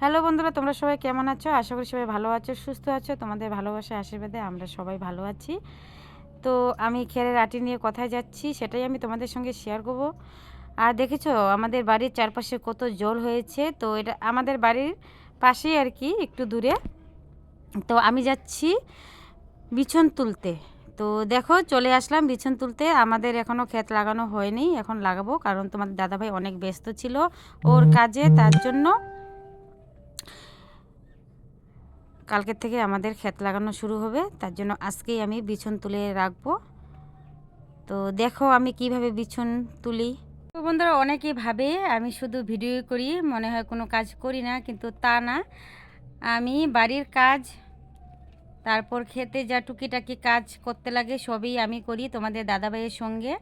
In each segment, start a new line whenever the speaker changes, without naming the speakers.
Hello বন্ধুরা তোমরা সবাই কেমন আছো? আশা করি সবাই ভালো আছো সুস্থ আছো। তোমাদের ভালোবাসা আশীর্বাদে আমরা সবাই ভালো আছি। তো আমি খেরের আটি নিয়ে কোথায় যাচ্ছি সেটাই আমি তোমাদের সঙ্গে শেয়ার করব। আর দেখেছ আমাদের বাড়ির চারপাশে কত জল হয়েছে। তো এটা আমাদের বাড়ির পাশেই আর কি একটু দূরে। তো আমি যাচ্ছি বিছন তুলতে। তো দেখো চলে আসলাম বিছন তুলতে। আমাদের এখনও ক্ষেত লাগানো হয়নি এখন লাগাবো। কারণ তোমাদের দাদাভাই অনেক ব্যস্ত ছিল ওর কাজে তার জন্য কালকের থেকে আমাদের ক্ষেত লাগানো শুরু হবে। তার জন্য আজকেই আমি বিছন তুলে রাখব। তো দেখো আমি কীভাবে বিছন তুলি। তো বন্ধুরা, অনেকেই ভাবে আমি শুধু ভিডিও করি, মনে হয় কোনো কাজ করি না, কিন্তু তা না। আমি বাড়ির কাজ, তারপর খেতে যা টুকিটাকি কাজ করতে লাগে, সবই আমি করি তোমাদের দাদাভাইয়ের সঙ্গে।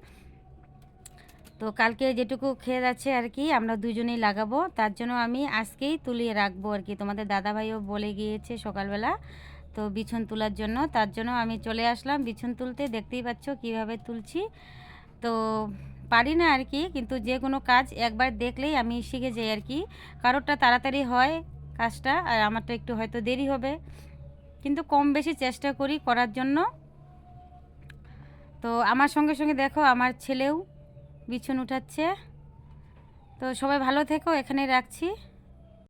তো কালকে যেটুকু খেয়ে যাচ্ছে আর কি, আমরা দুজনেই লাগাবো। তার জন্য আমি আজকেই তুলিয়ে রাখব আর কি। তোমাদের দাদাভাইও বলে গিয়েছে সকালবেলা, তো বিছন তোলার জন্য। তার জন্য আমি চলে আসলাম বিছন তুলতে। দেখতেই পাচ্ছ কীভাবে তুলছি। তো পারি না আর কি, কিন্তু যে কোনো কাজ একবার দেখলেই আমি শিখে যাই আর কি। কারোরটা তাড়াতাড়ি হয় কাজটা, আর আমারটা একটু হয়তো দেরি হবে। কিন্তু কম বেশি চেষ্টা করি করার জন্য। তো আমার সঙ্গে সঙ্গে দেখো, আমার ছেলেও বিছন উঠাচ্ছে। তো সবাই ভালো থেকো এখানে রাখছি।